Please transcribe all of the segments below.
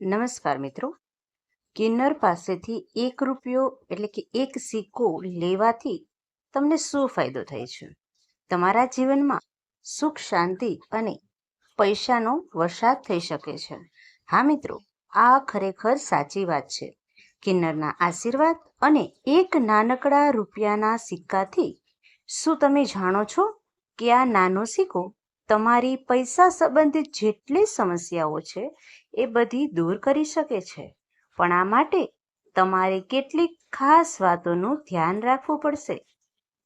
નમસ્કાર મિત્રો. કિન્નર પાસેથી એક રૂપિયો એટલે કે એક સિક્કો લેવાથી તમને શું ફાયદો થાય છે? તમારા જીવનમાં સુખ, શાંતિ અને પૈસાનો વરસાદ થઈ શકે છે. હા મિત્રો, આ ખરેખર સાચી વાત છે. કિન્નરના આશીર્વાદ અને એક નાનકડા રૂપિયાના સિક્કાથી શું તમે જાણો છો કે આ નાનો સિક્કો તમારી પૈસા સંબંધિત જેટલી સમસ્યાઓ છે, એ બધી દૂર કરી શકે છે. પણ આ માટે તમારે કેટલીક ખાસ વાતોનું ધ્યાન રાખવું પડશે.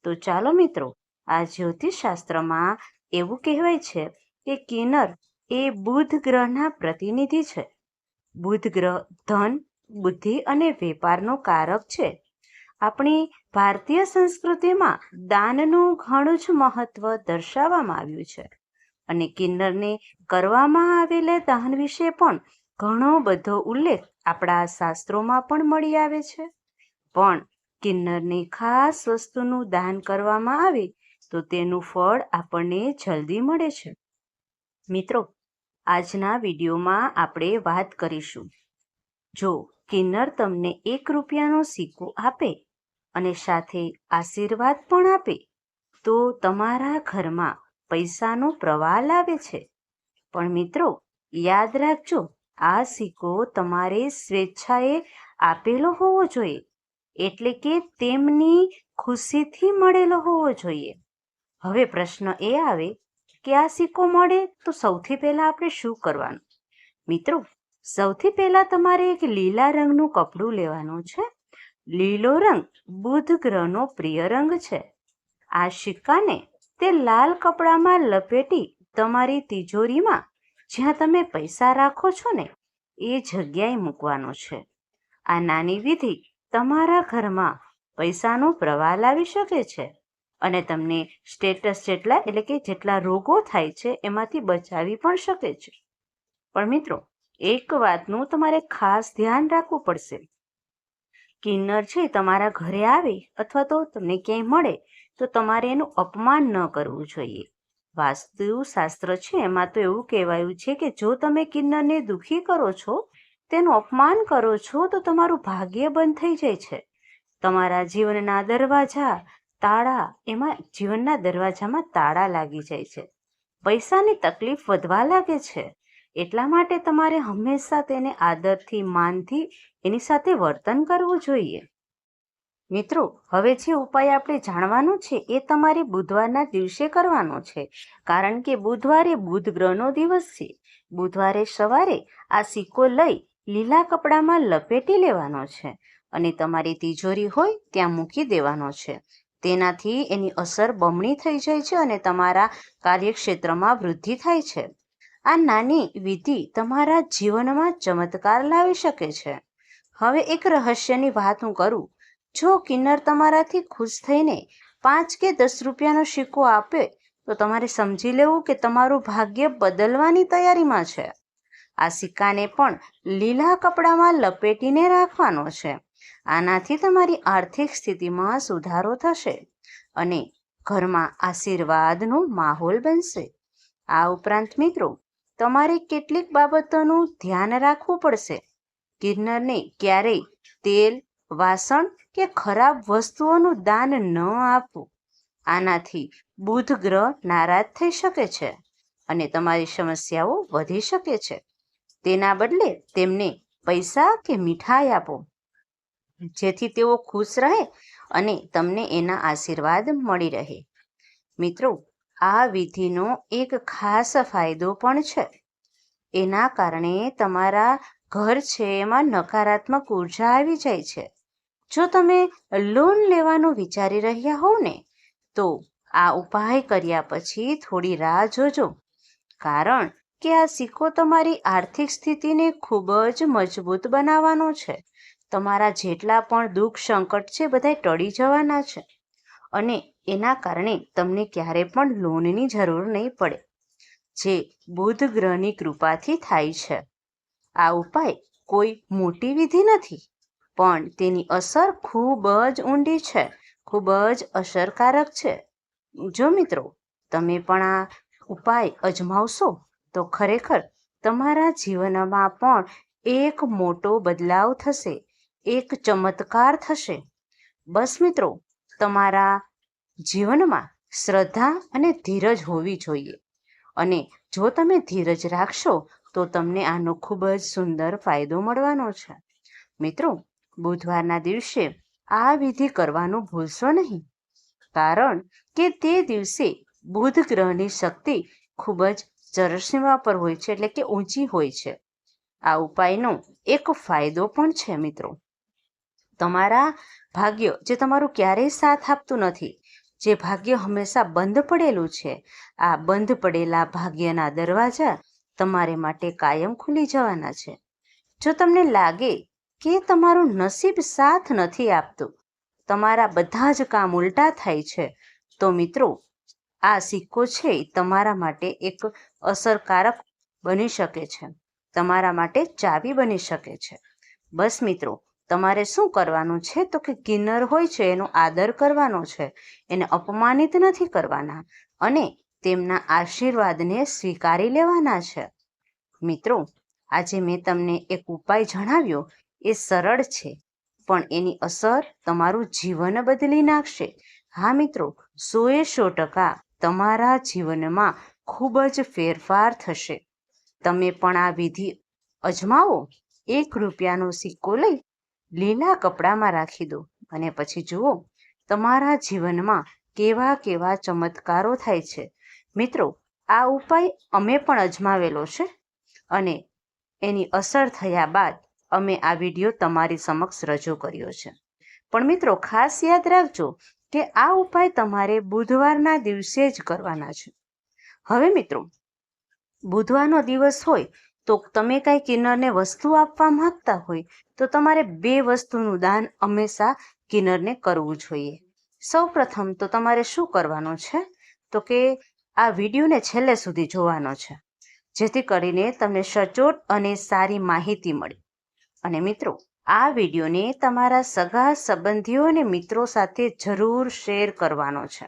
તો ચાલો મિત્રો, આ જ્યોતિષશાસ્ત્રમાં એવું કહેવાય છે કે કિન્નર એ બુધ ગ્રહના પ્રતિનિધિ છે. બુધ ગ્રહ ધન, બુદ્ધિ અને વેપારનો કારક છે. આપણી ભારતીય સંસ્કૃતિમાં દાનનું ઘણું જ મહત્વ દર્શાવવામાં આવ્યું છે. અને કિન્નરને કરવામાં આવેલા દાન વિશે પણ ઘણો બધો ઉલ્લેખ આપણા શાસ્ત્રોમાં પણ મળી આવે છે. પણ કિન્નરને ખાસ વસ્તુનું દાન કરવામાં આવે તો તેનું ફળ આપણને જલ્દી મળે છે. મિત્રો, આજના વિડીયોમાં આપણે વાત કરીશું. જો કિન્નર તમને એક રૂપિયાનો સિક્કો આપે અને સાથે આશીર્વાદ પણ આપે, તો તમારા ઘરમાં પૈસાનો પ્રવાહ લાવે છે. પણ મિત્રો, યાદ રાખજો, આ સિક્કો તમારે સ્વેચ્છાએ આપેલો હોવો જોઈએ. એટલે કે તેમની ખુશીથી મળેલો હોવો જોઈએ. હવે પ્રશ્ન એ આવે કે આ સિક્કો મળે તો સૌથી પહેલાં આપણે શું કરવાનું? મિત્રો, સૌથી પહેલાં તમારે એક લીલા રંગનું કપડું લેવાનું છે. લીલો રંગ બુધ ગ્રહનો પ્રિય રંગ છે. આ સિક્કાને તે લાલ કપડામાં લપેટી તમારી તિજોરીમાં, જ્યાં તમે પૈસા રાખો છો ને, એ જગ્યાએ મૂકવાનો છે. આ નાની વિધિ તમારા ઘરમાં પૈસાનો પ્રવાહ લાવી શકે છે અને તમને સ્ટેટસ જેટલા એટલે કે જેટલા રોગો થાય છે એમાંથી બચાવી પણ શકે છે. પણ મિત્રો, એક વાતનું તમારે ખાસ ધ્યાન રાખવું પડશે. કિન્નર છે તમારા ઘરે આવે અથવા તો તમને ક્યાંય મળે તો તમારે એનું અપમાન ન કરવું જોઈએ. વાસ્તુશાસ્ત્ર છે, એમાં તો એવું કહેવાયું છે કે જો તમે કિન્નરને દુઃખી કરો છો, તેનું અપમાન કરો છો, તો તમારું ભાગ્ય બંધ થઈ જાય છે. તમારા જીવનના દરવાજા તાળા, એમાં જીવનના દરવાજામાં તાળા લાગી જાય છે. પૈસાની તકલીફ વધવા લાગે છે. એટલા માટે તમારે હંમેશા તેને આદરથી, માનથી એની સાથે વર્તન કરવું જોઈએ. મિત્રો, હવે જે ઉપાય આપણે જાણવાનો છે એ તમારે બુધવારના દિવસે કરવાનો છે. કારણ કે બુધવારે બુધ ગ્રહનો દિવસ છે. બુધવારે સવારે આ સિક્કો લઈ લીલા કપડામાં લપેટી લેવાનો છે અને તમારી તિજોરી હોય ત્યાં મૂકી દેવાનો છે. તેનાથી એની અસર બમણી થઈ જાય છે અને તમારા કાર્યક્ષેત્રમાં વૃદ્ધિ થાય છે. આ નાની વિધિ તમારા જીવનમાં ચમત્કાર લાવી શકે છે. હવે એક રહસ્યની વાત હું કરું. જો કિન્નર તમારાથી ખુશ થઈને પાંચ કે દસ રૂપિયાનો સિક્કો આપે, તો તમારે સમજી લેવું કે તમારું ભાગ્ય બદલવાની તૈયારીમાં છે. આ સિક્કાને પણ લીલા કપડામાં લપેટીને રાખવાનો છે. આનાથી તમારી આર્થિક સ્થિતિમાં સુધારો થશે અને ઘરમાં આશીર્વાદનો માહોલ બનશે. આ ઉપરાંત મિત્રો, તમારે કેટલીક બાબતોનું ધ્યાન રાખવું પડશે. કિન્નરને ક્યારેય તેલ વાસણ કે ખરાબ વસ્તુઓનું દાન ન આપવું. આનાથી બુધ ગ્રહ નારાજ થઈ શકે છે અને તમારી સમસ્યાઓ વધી શકે છે. તેના બદલે તેમને પૈસા કે મીઠાઈ આપો. જેથી તેઓ ખુશ રહે અને તમને એના આશીર્વાદ મળી રહે. મિત્રો, આ વિધિનો એક ખાસ ફાયદો પણ છે. એના કારણે તમારા ઘર છે એમાં નકારાત્મક ઊર્જા આવી જાય છે. જો તમે લોન લેવાનું વિચારી રહ્યા હોવ ને, તો આ ઉપાય કર્યા પછી થોડી રાહ જોજો. કારણ કે આ સિક્કો તમારી આર્થિક સ્થિતિને ખૂબ જ મજબૂત બનાવવાનો છે. તમારા જેટલા પણ દુઃખ સંકટ છે બધા ટળી જવાના છે. અને એના કારણે તમને ક્યારે પણ લોનની જરૂર નહીં પડે, જે બુધ ગ્રહની કૃપાથી થાય છે. આ ઉપાય કોઈ મોટી વિધિ નથી. પણ તેની અસર ખૂબ જ ઊંડી છે. ખૂબ જ અસરકારક છે. જો મિત્રો, તમે પણ આ ઉપાય અજમાવશો, તો ખરેખર તમારા જીવનમાં પણ એક મોટો બદલાવ થશે, એક ચમત્કાર થશે. બસ મિત્રો, તમારા જીવનમાં શ્રદ્ધા અને ધીરજ હોવી જોઈએ. અને જો તમે ધીરજ રાખશો, તો તમને આનો ખૂબ જ સુંદર ફાયદો મળવાનો છે. મિત્રો બુધવારના દિવસે આ વિધિ કરવાનું ભૂલશો નહીં. કારણ કે તે દિવસે બુધ ગ્રહની શક્તિ ખૂબ જ ચરસીમા પર હોય છે, એટલે કે ઊંચી હોય છે. આ ઉપાયનો એક ફાયદો પણ છે, મિત્રો. તમારા ભાગ્ય, જે તમારું ક્યારેય સાથ આપતું નથી, જે ભાગ્ય હંમેશા બંધ પડેલું છે, આ બંધ પડેલા ભાગ્યના દરવાજા તમારે માટે કાયમ ખુલી જવાના છે. જો તમને લાગે કે તમારું નસીબ સાથ નથી આપતું. તમારા બધા જ કામ ઉલટા થાય છે. તો મિત્રો, આ સિક્કો છે તમારા માટે એક અસરકારક બની શકે છે. તમારા માટે ચાવી બની શકે છે. બસ મિત્રો, તમારે શું કરવાનું છે? તો કે કિન્નર હોય છે, એનો આદર કરવાનો છે. એને અપમાનિત નથી કરવાના અને તેમના આશીર્વાદને સ્વીકારી લેવાના છે. મિત્રો, આજે મેં તમને એક ઉપાય જણાવ્યો એ સરળ છે, પણ એની અસર તમારું જીવન બદલી નાખશે. હા મિત્રો, સોએ સો ટકા તમારા જીવનમાં ખૂબ જ ફેરફાર થશે. તમે પણ આ વિધિ અજમાવો. એક રૂપિયાનો સિક્કો લઈ લીલા કપડામાં રાખી દો. અને પછી જુઓ, તમારા જીવનમાં કેવા કેવા ચમત્કારો થાય છે. મિત્રો, આ ઉપાય અમે પણ અજમાવેલો છે. અને એની અસર થયા બાદ અમે આ વીડિયો તમારી સમક્ષ રજૂ કર્યો છે. પણ મિત્રો, ખાસ યાદ રાખજો કે આ ઉપાય તમારે બુધવારના દિવસે જ કરવાના છે. હવે મિત્રો, બુધવારનો દિવસ હોય તો તમે કાંઈ કિન્નરને વસ્તુ આપવા માંગતા હોય તો તમારે બે વસ્તુનું દાન હંમેશા કિન્નરને કરવું જોઈએ. સૌ પ્રથમ તો તમારે શું કરવાનું છે? તો કે આ વિડીયોને છેલ્લે સુધી જોવાનો છે. જેથી કરીને તમને સચોટ અને સારી માહિતી મળે. અને મિત્રો, આ વિડીયોને તમારા સગા સંબંધીઓ અને મિત્રો સાથે જરૂર શેર કરવાનો છે.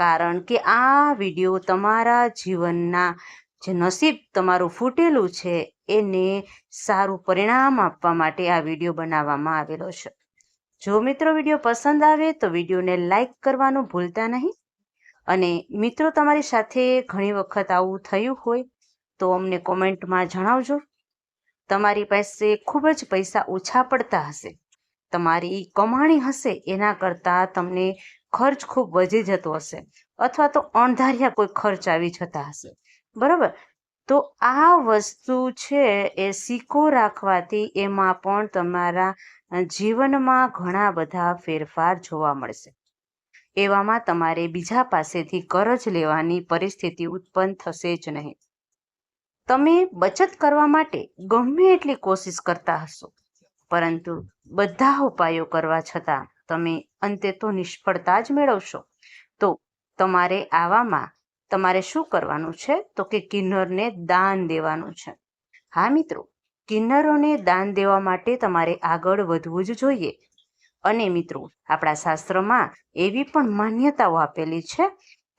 કારણ કે આ વીડિયો તમારા જીવનના જે નસીબ તમારું ફૂટેલું છે, એને સારું પરિણામ આપવા માટે આ વીડિયો બનાવવામાં આવેલો છે. જો મિત્રો વીડિયો પસંદ આવે તો વિડીયોને લાઈક કરવાનું ભૂલતા નહીં. અને મિત્રો તમારી સાથે ઘણી વખત આવું થયું હોય તો અમને કોમેન્ટમાં જણાવજો. તમારી પાસે ખૂબ જ પૈસા ઓછા પડતા હશે. તમારી કમાણી હશે, એના કરતાં તમને ખર્ચ ખૂબ વધી જતો હશે અથવા તો અણધાર્યા કોઈ ખર્ચ આવી જતા હશે. બરાબર? તો આ વસ્તુ છે એ સિક્કો રાખવાથી એમાં પણ તમારા જીવનમાં ઘણા બધા ફેરફાર જોવા મળશે. એવામાં તમારે બીજા પાસેથી કરજ લેવાની પરિસ્થિતિ ઉત્પન્ન થશે જ નહીં. તમે બચત કરવા માટે ગમે એટલી કોશિશ કરતા હશો. પરંતુ બધા ઉપાયો કરવા છતાં તમે અંતે તો નિષ્ફળતા જ મેળવશો. તો તમારે આવામાં તમારે શું કરવાનું છે? તો કે કિન્નરને દાન દેવાનું છે. હા મિત્રો, કિન્નરોને દાન દેવા માટે તમારે આગળ વધવું જ જોઈએ. અને મિત્રો, આપણા શાસ્ત્રમાં એવી પણ માન્યતાઓ આપેલી છે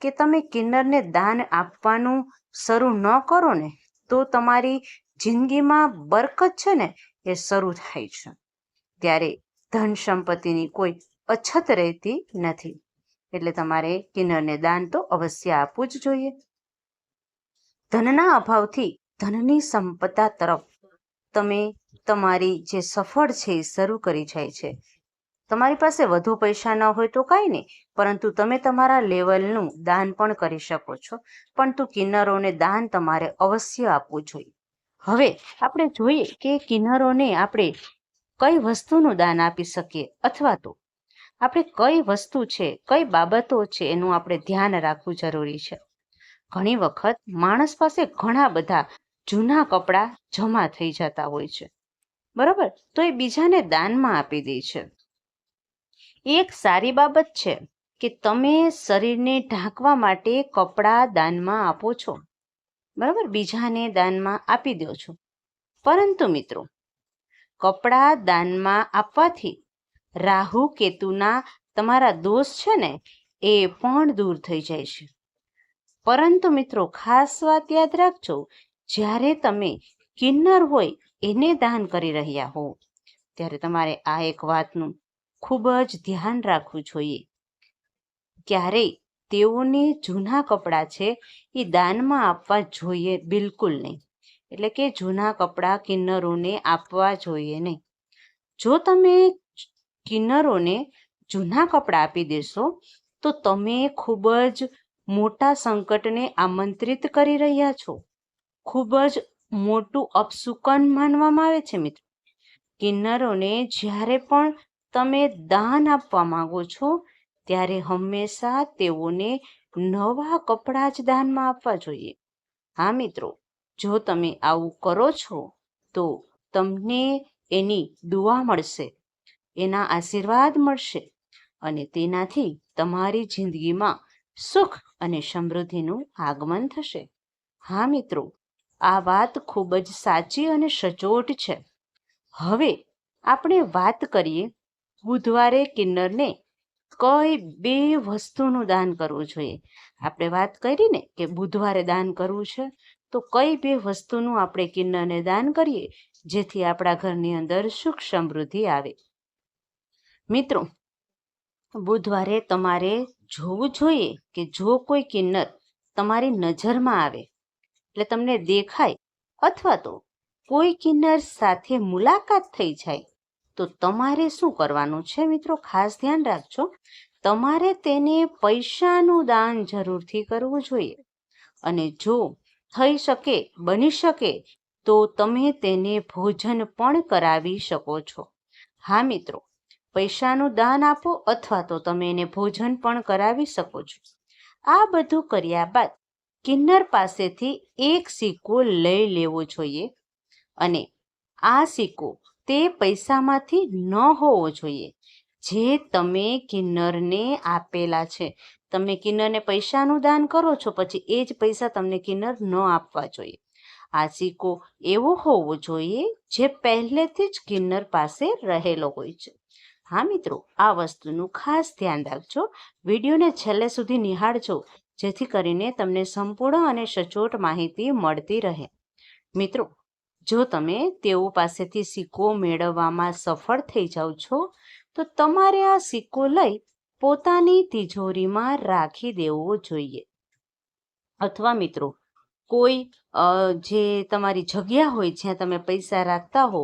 કે તમે કિન્નરને દાન આપવાનું શરૂ ન કરો ને. તો તમારી જિંદગીમાં બરકત છે ને એ શરૂ થાય છે. ત્યારે ધન સંપત્તિની કોઈ અછત રહેતી નથી. એટલે તમારે કિન્નરને દાન તો અવશ્ય આપવું જ જોઈએ. ધનના અભાવથી ધનની સંપદા તરફ તમે તમારી જે સફળ છે એ શરૂ કરી જાય છે. તમારી પાસે વધુ પૈસા ન હોય તો કાંઈ નહીં, પરંતુ તમે તમારા લેવલનું દાન પણ કરી શકો છો. પરંતુ કિન્નરોને દાન તમારે અવશ્ય આપવું જોઈએ. હવે આપણે જોઈએ કે કિન્નરોને આપણે કઈ વસ્તુનું દાન આપી શકીએ અથવા તો આપણે કઈ વસ્તુ છે, કઈ બાબતો છે એનું આપણે ધ્યાન રાખવું જરૂરી છે. ઘણી વખત માણસ પાસે ઘણા બધા જૂના કપડાં જમા થઈ જતા હોય છે. બરાબર? તો એ બીજાને દાનમાં આપી દે છે. એક સારી બાબત છે કે તમે શરીરને ઢાંકવા માટે કપડાં દાનમાં આપો છો. બરાબર? બીજાને દાનમાં આપી દો છો. પરંતુ મિત્રો, કપડાં દાનમાં આપવાથી રાહુ કેતુના તમારા દોષ છે ને, એ પણ દૂર થઈ જાય છે. પરંતુ મિત્રો, ખાસ વાત યાદ રાખજો, જ્યારે તમે કિન્નર હોય, એને દાન કરી રહ્યા હો, ત્યારે તમારે આ એક વાતનું ખૂબ જ ધ્યાન રાખવું જોઈએ. ક્યારેય તેઓને જૂના કપડાં છે એ દાનમાં આપવા જોઈએ બિલકુલ નહીં. એટલે કે જૂના કપડાં કિન્નરોને આપવા જોઈએ નહીં. જો તમે કિન્નરોને જૂના કપડાં આપી દેશો, તો તમે ખૂબ જ મોટા સંકટને આમંત્રિત કરી રહ્યા છો. ખૂબ જ મોટું અપસુકન માનવામાં આવે છે મિત્રો. કિન્નરોને જ્યારે પણ તમે દાન આપવા માંગો છો, ત્યારે હંમેશા તેઓને નવા કપડાં જ દાનમાં આપવા જોઈએ. હા, મિત્રો, જો તમે આવું કરો છો, તો તમને એની દુઆ મળશે, એના આશીર્વાદ મળશે અને તેનાથી તમારી જિંદગીમાં સુખ અને સમૃદ્ધિનું આગમન થશે. હા, મિત્રો, આ વાત ખૂબ જ સાચી અને સચોટ છે. હવે આપણે વાત કરીએ બુધવારે કિન્નરને કોઈ બે વસ્તુનું દાન કરવું જોઈએ. આપણે વાત કરી ને કે બુધવારે દાન કરવું છે, તો કઈ બે વસ્તુનું આપણે કિન્નરને દાન કરીએ, જેથી આપણા ઘરની અંદર સુખ સમૃદ્ધિ આવે. મિત્રો, બુધવારે તમારે જોવું જોઈએ કે જો કોઈ કિન્નર તમારી નજરમાં આવે, એટલે તમને દેખાય અથવા તો કોઈ કિન્નર સાથે મુલાકાત થઈ જાય તો તમારે શું કરવાનું છે મિત્રો? ખાસ ધ્યાન રાખજો. તમારે તેને પૈસાનું દાન જરૂરથી કરવું જોઈએ. અને જો થઈ શકે, બની શકે, તો તમે તેને ભોજન પણ કરાવી શકો છો. હા મિત્રો, પૈસાનું દાન આપો અથવા તો તમે એને ભોજન પણ કરાવી શકો છો. આ બધું કર્યા બાદ કિન્નર પાસેથી એક સિક્કો લઈ લેવો જોઈએ. અને આ સિક્કો તે પૈસામાંથી ન હોવો જોઈએ. જે તમે કિન્નરને આપેલા છે, તમે કિન્નરને પૈસાનું દાન કરો છો, પછી એ જ પૈસા તમને કિન્નર ન આપવા જોઈએ. આ સિક્કો એવો હોવો જોઈએ જે પહેલેથી જ કિન્નર પાસે રહેલો હોય છે. હા મિત્રો, આ વસ્તુનું ખાસ ધ્યાન રાખજો. વિડીયોને છેલ્લે સુધી નિહાળજો, જેથી કરીને તમને સંપૂર્ણ અને સચોટ માહિતી મળતી રહે. મિત્રો જો તમે તેઓ પાસેથી સિક્કો મેળવવામાં સફળ થઈ જાઓ છો, તો તમારે આ સિક્કો લઈ પોતાની તિજોરીમાં રાખી દેવો જોઈએ. અથવા મિત્રો, કોઈ જે તમારી જગ્યા હોય જ્યાં તમે પૈસા રાખતા હો,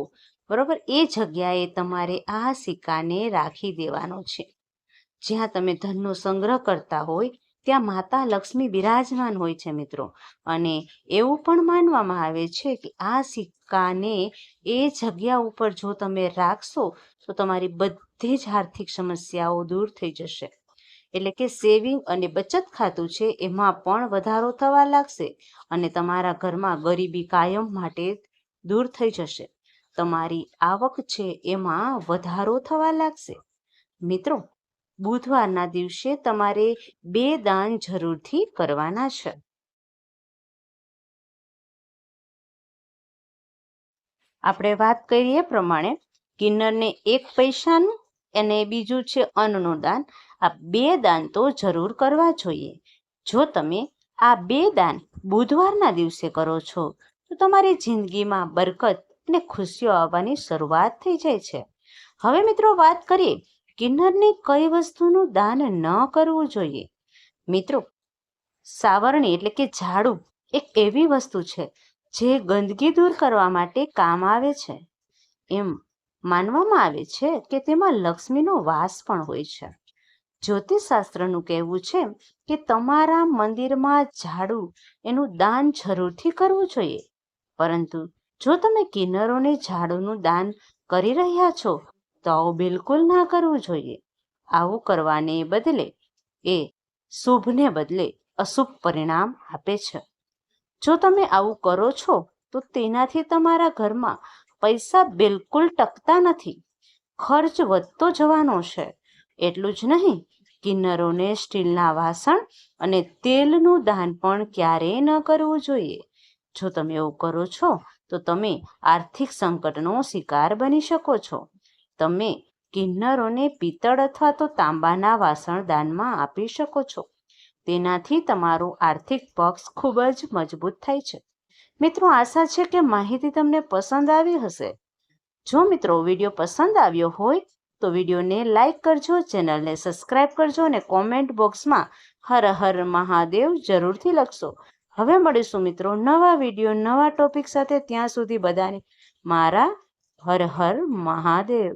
બરોબર, એ જગ્યાએ તમારે આ સિક્કાને રાખી દેવાનો છે. જ્યાં તમે ધનનો સંગ્રહ કરતા હોય ત્યાં માતા લક્ષ્મી બિરાજમાન હોય છે મિત્રો. અને એવું પણ માનવામાં આવે છે કે આ સિક્કાને એ જગ્યા ઉપર જો તમે રાખશો, તો તમારી બધી જ આર્થિક સમસ્યાઓ દૂર થઈ જશે. એટલે કે સેવિંગ અને બચત ખાતું છે, એમાં પણ વધારો થવા લાગશે અને તમારા ઘરમાં ગરીબી કાયમ માટે દૂર થઈ જશે. તમારી આવક છે, એમાં વધારો થવા લાગશે. મિત્રો બુધવારના દિવસે તમારે બે દાન જરૂરથી કરવાના છે. આપણે વાત કરીએ પ્રમાણે કિન્નરને એક પૈસાનું અને બીજું છે અન્નનું દાન. આ બે દાન તો જરૂર કરવા જોઈએ. જો તમે આ બે દાન બુધવારના દિવસે કરો છો, તો તમારી જિંદગીમાં બરકત અને ખુશીઓ આવવાની શરૂઆત થઈ જાય છે. હવે મિત્રો વાત કરીએ કિન્નરને કઈ વસ્તુનું દાન ન કરવું જોઈએ? મિત્રો, સાવરણી એટલે કે ઝાડુ એક એવી વસ્તુ છે જે ગંદકી દૂર કરવા માટે કામ આવે છે. એમ માનવામાં આવે છે કે તેમાં લક્ષ્મીનો વાસ પણ હોય છે. જ્યોતિષશાસ્ત્રનું કહેવું છે કે તમારા મંદિરમાં ઝાડુ એનું દાન જરૂરથી કરવું જોઈએ. પરંતુ જો તમે કિન્નરોને ઝાડુનું દાન કરી રહ્યા છો તો બિલકુલ ના કરવું જોઈએ. આવું કરવાને બદલે એ શુભને બદલે અશુભ પરિણામ આપે છે. જો તમે આવું કરો છો, તો તેનાથી તમારા ઘરમાં પૈસા બિલકુલ ટકતા નથી. ખર્ચ વધતો જવાનો છે. એટલું જ નહીં, કિન્નરોને સ્ટીલના વાસણ અને તેલનું દાન પણ ક્યારેય ન કરવું જોઈએ. જો તમે એવું કરો છો, તો તમે આર્થિક સંકટનો શિકાર બની શકો છો. તમે કિન્નરોને પિત્તળ અથવા તો તાંબાના વાસણ દાનમાં આપી શકો છો. તેનાથી તમારો આર્થિક પક્ષ ખૂબ જ મજબૂત થાય છે. મિત્રો, આશા છે કે માહિતી તમને પસંદ આવી હશે. જો મિત્રો વીડિયો પસંદ આવ્યો હોય, તો વિડીયોને લાઈક કરજો, ચેનલને સબસ્ક્રાઈબ કરજો અને કોમેન્ટ બોક્સમાં હર હર મહાદેવ જરૂરથી લખશો. હવે મળીશું મિત્રો નવા વીડિયો, નવા ટોપિક સાથે. ત્યાં સુધી બધાને મારા હર હર મહાદેવ.